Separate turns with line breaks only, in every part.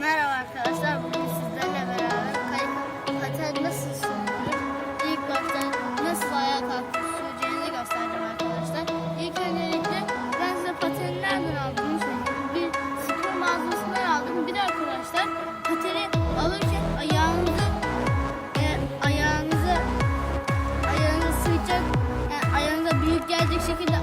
Merhaba arkadaşlar. Bugün sizlerle beraber kayıp paten nasıl sürülür? İlk başta nasıl ayağa kalkıp süreceğinizi göstereceğim arkadaşlar. İlk öncelikle ben size pateni nereden aldığımı söyleyeyim. Bir spor mağazasından aldım. Bir de arkadaşlar pateni alırken ayağınızı e, ayağınızı ayağınızı sıcak yani ayağınıza büyük gelecek şekilde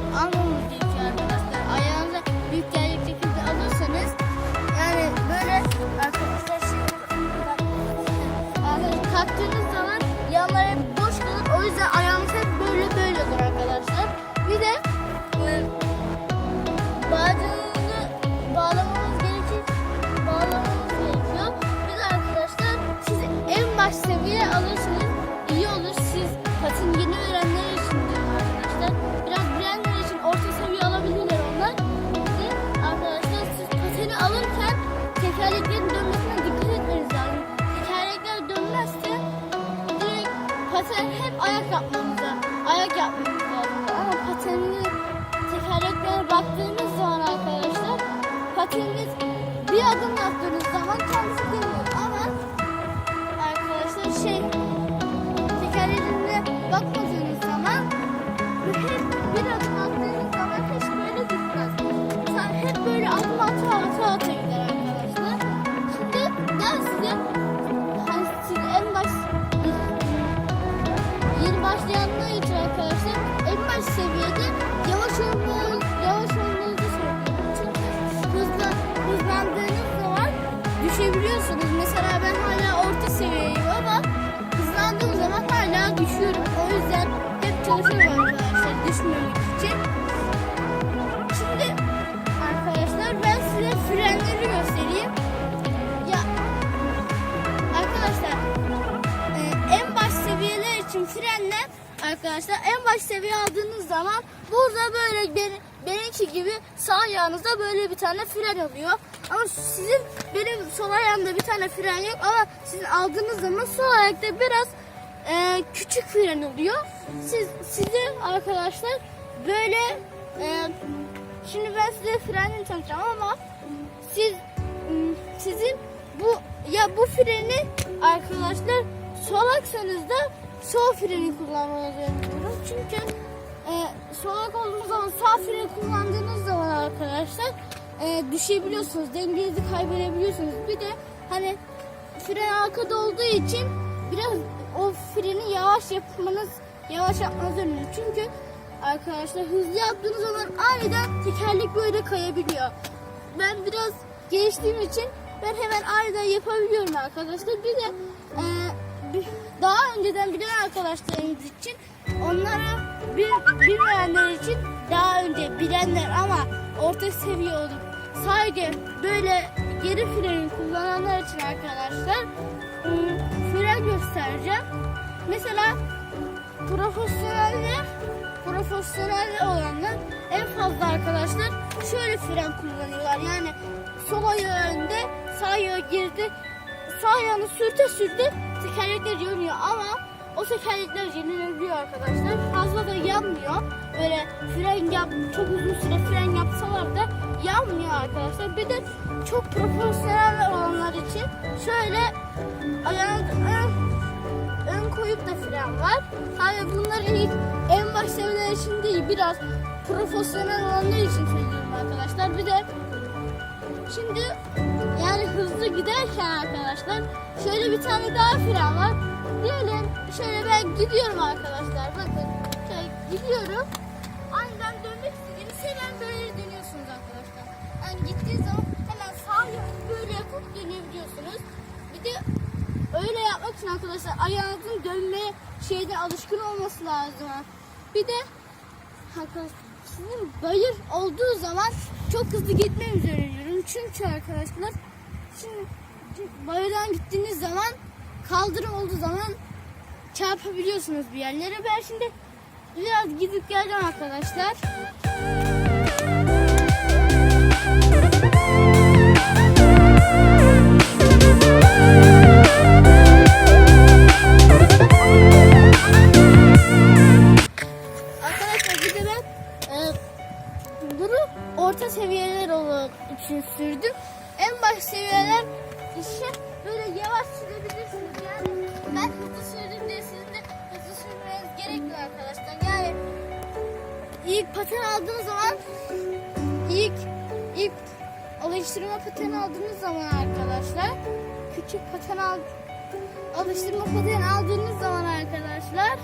düşebiliyorsunuz. Mesela ben hala orta seviyeyim ama hızlandığım zaman hala düşüyorum. O yüzden hep çalışıyorum arkadaşlar düşmemek için. Şimdi arkadaşlar ben size frenleri göstereyim. Ya arkadaşlar e, en baş seviyeler için frenler arkadaşlar en baş seviye aldığınız zaman burada böyle ben, benimki gibi sağ ayağınızda böyle bir tane fren oluyor. Ama sizin benim sol ayağımda bir tane fren yok ama sizin aldığınız zaman sol ayakta biraz e, küçük fren oluyor. Siz size arkadaşlar böyle e, şimdi ben size frenini tanıtacağım ama siz ım, sizin bu ya bu freni arkadaşlar solaksanız da sol freni kullanmanızı öneriyorum. Çünkü e, solak olduğunuz zaman sağ freni kullandığınız zaman arkadaşlar e, düşebiliyorsunuz. Dengenizi kaybedebiliyorsunuz. Bir de hani fren arkada olduğu için biraz o freni yavaş yapmanız yavaş yapmanız önemli. Çünkü arkadaşlar hızlı yaptığınız zaman aniden tekerlek böyle kayabiliyor. Ben biraz geliştiğim için ben hemen aniden yapabiliyorum arkadaşlar. Bir de e, önceden bilen arkadaşlarımız için onlara bir, bilmeyenler için daha önce bilenler ama orta seviye olup sadece böyle geri freni kullananlar için arkadaşlar ım, fren göstereceğim. Mesela profesyoneller profesyonel olanlar en fazla arkadaşlar şöyle fren kullanıyorlar. Yani sol ayağı önde, sağ ayağı geride, sağ ayağını sürte sürte tekerlekler yanıyor ama o tekerlekler yenilebiliyor arkadaşlar. Fazla da yanmıyor. Böyle fren yap, çok uzun süre fren yapsalar da yanmıyor arkadaşlar. Bir de çok profesyonel olanlar için şöyle ayağını ön, ön koyup da fren var. Hani bunlar ilk en baş seviyeler için değil biraz profesyonel olanlar için söylüyorum arkadaşlar. Bir de şimdi hızlı giderken arkadaşlar şöyle bir tane daha fren var. Diyelim şöyle ben gidiyorum arkadaşlar. Bakın şöyle gidiyorum. Aniden dönmek istediğiniz hemen böyle dönüyorsunuz arkadaşlar. Yani gittiğiniz zaman hemen sağ yanı böyle yapıp dönebiliyorsunuz. Bir de öyle yapmak için arkadaşlar ayağınızın dönme şeyde alışkın olması lazım. Bir de arkadaşlar sizin bayır olduğu zaman çok hızlı gitmemizi öneriyorum. Çünkü arkadaşlar şimdi bayırdan gittiğiniz zaman kaldırım olduğu zaman çarpabiliyorsunuz bir yerlere. Ben şimdi biraz gidip geleceğim arkadaşlar. Arkadaşlar ilk paten aldığınız zaman ilk ilk alıştırma paten aldığınız zaman arkadaşlar küçük paten al alıştırma paten aldığınız zaman arkadaşlar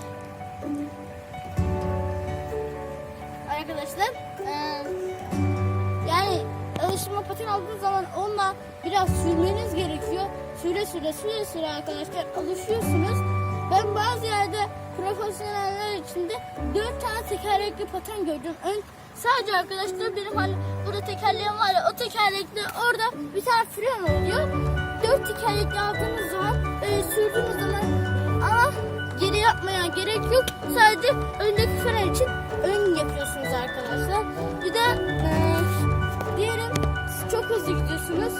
arkadaşlar eee, yani alıştırma paten aldığınız zaman onunla biraz sürmeniz gerekiyor. Süre süre süre süre arkadaşlar alışıyorsunuz. Ben bazı yerde profesyoneller içinde dört tane tekerlekli paten gördüm. Ön, sadece arkadaşlar benim hani burada tekerleğim var ya o tekerlekli orada bir tane fren oluyor. Dört tekerlekli aldığınız zaman böyle sürdüğünüz zaman ama geri yapmaya gerek yok. Sadece öndeki fren için ön yapıyorsunuz arkadaşlar. Bir de eee diyelim çok hızlı gidiyorsunuz.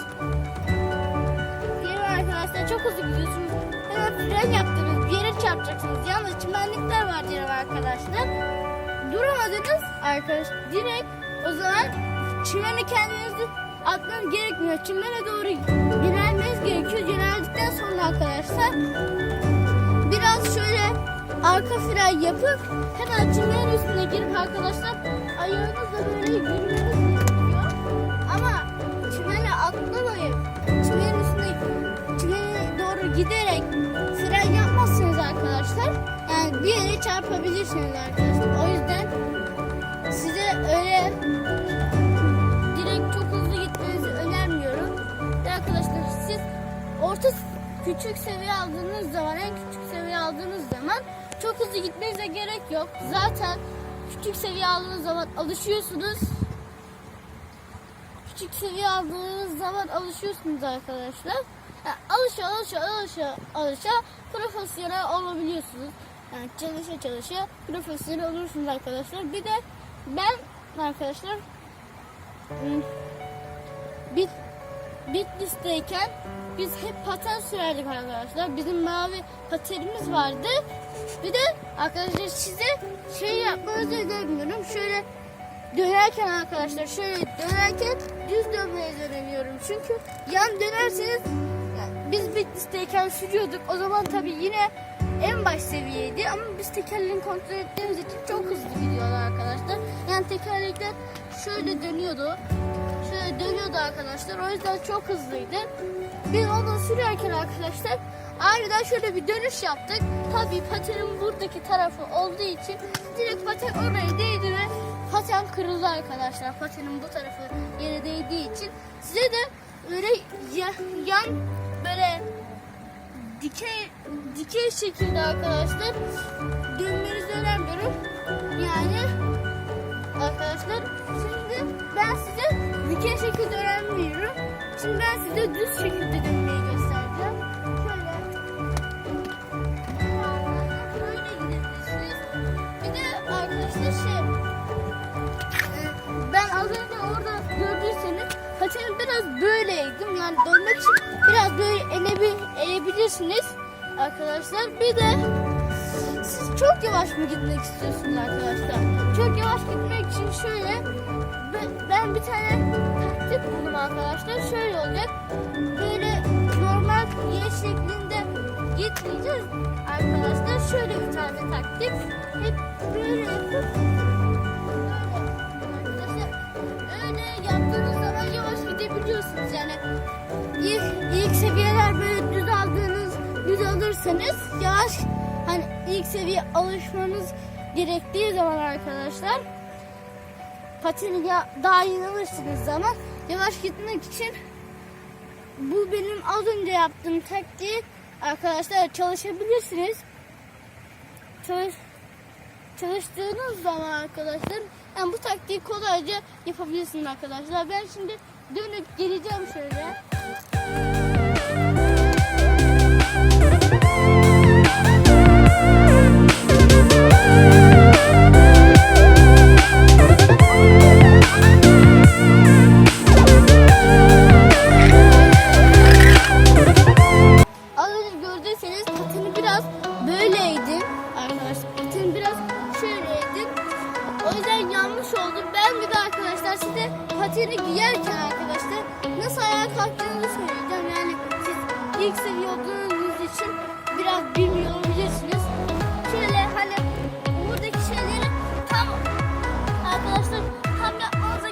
Diyelim arkadaşlar çok hızlı gidiyorsunuz. Hemen fren yaptınız. Bir yere çarpacaksınız. Yalnız çimenlikler var diyelim arkadaşlar. Duramadınız arkadaş. Direkt o zaman çimene kendinizi atmanız gerekmiyor. Çimene doğru yönelmeniz gerekiyor. Yöneldikten sonra arkadaşlar biraz şöyle arka fren yapıp hemen çimenin üstüne girip arkadaşlar ayağınızla böyle yürümeniz gerekiyor. Ama çimene atlamayıp çimenin üstüne çimene doğru giderek çarpabilirsiniz arkadaşlar. O yüzden size öyle direkt çok hızlı gitmenizi önermiyorum. Ve arkadaşlar siz orta küçük seviye aldığınız zaman en küçük seviye aldığınız zaman çok hızlı gitmenize gerek yok. Zaten küçük seviye aldığınız zaman alışıyorsunuz. Küçük seviye aldığınız zaman alışıyorsunuz arkadaşlar. Yani alışa alışa alışa alışa profesyonel olabiliyorsunuz. Yani çalışa çalışa profesyonel olursunuz arkadaşlar. Bir de ben arkadaşlar ım, Bit, Bitlis'teyken biz hep paten sürerdik arkadaşlar. Bizim mavi patenimiz vardı. Bir de arkadaşlar size şey yapmanızı önermiyorum. Şöyle dönerken arkadaşlar şöyle dönerken düz dönmenizi öneriyorum. Çünkü yan dönerseniz yani biz Bitlis'teyken sürüyorduk. O zaman tabii yine en baş seviyeydi ama biz tekerleğini kontrol ettiğimiz için çok hızlı gidiyorlar arkadaşlar. Yani tekerlekler şöyle dönüyordu. Şöyle dönüyordu arkadaşlar. O yüzden çok hızlıydı. Biz onu sürerken arkadaşlar aniden şöyle bir dönüş yaptık. Tabii patenin buradaki tarafı olduğu için direkt paten oraya değdi ve paten kırıldı arkadaşlar. Patenin bu tarafı yere değdiği için. Size de böyle ya- yan dikey dikey şekilde arkadaşlar dönmenizi önermiyorum. Yani arkadaşlar şimdi ben size dikey şekilde öğrenmiyorum. Şimdi ben size düz şekilde dönmeyi paçamı biraz böyle eğdim. Yani dönmek için biraz böyle elebi, elebilirsiniz arkadaşlar. Bir de siz çok yavaş mı gitmek istiyorsunuz arkadaşlar? Çok yavaş gitmek için şöyle ben bir tane taktik buldum arkadaşlar. Şöyle olacak. Böyle normal Y şeklinde gitmeyeceğiz arkadaşlar. Şöyle bir tane taktik. Hep böyle yapıp düz alırsanız yavaş hani ilk seviye alışmanız gerektiği zaman arkadaşlar pateni ya, daha yeni alıştığınız zaman yavaş gitmek için bu benim az önce yaptığım taktiği arkadaşlar çalışabilirsiniz. Çalış, çalıştığınız zaman arkadaşlar yani bu taktiği kolayca yapabilirsiniz arkadaşlar. Ben şimdi dönüp geleceğim şöyle. Ben bir de arkadaşlar size patini giyerken arkadaşlar nasıl ayağa kalktığınızı söyleyeceğim. Yani siz ilk seviyoduğunuz için biraz bilmiyor olabilirsiniz. Şöyle hani buradaki şeyleri tam arkadaşlar tam yapmanıza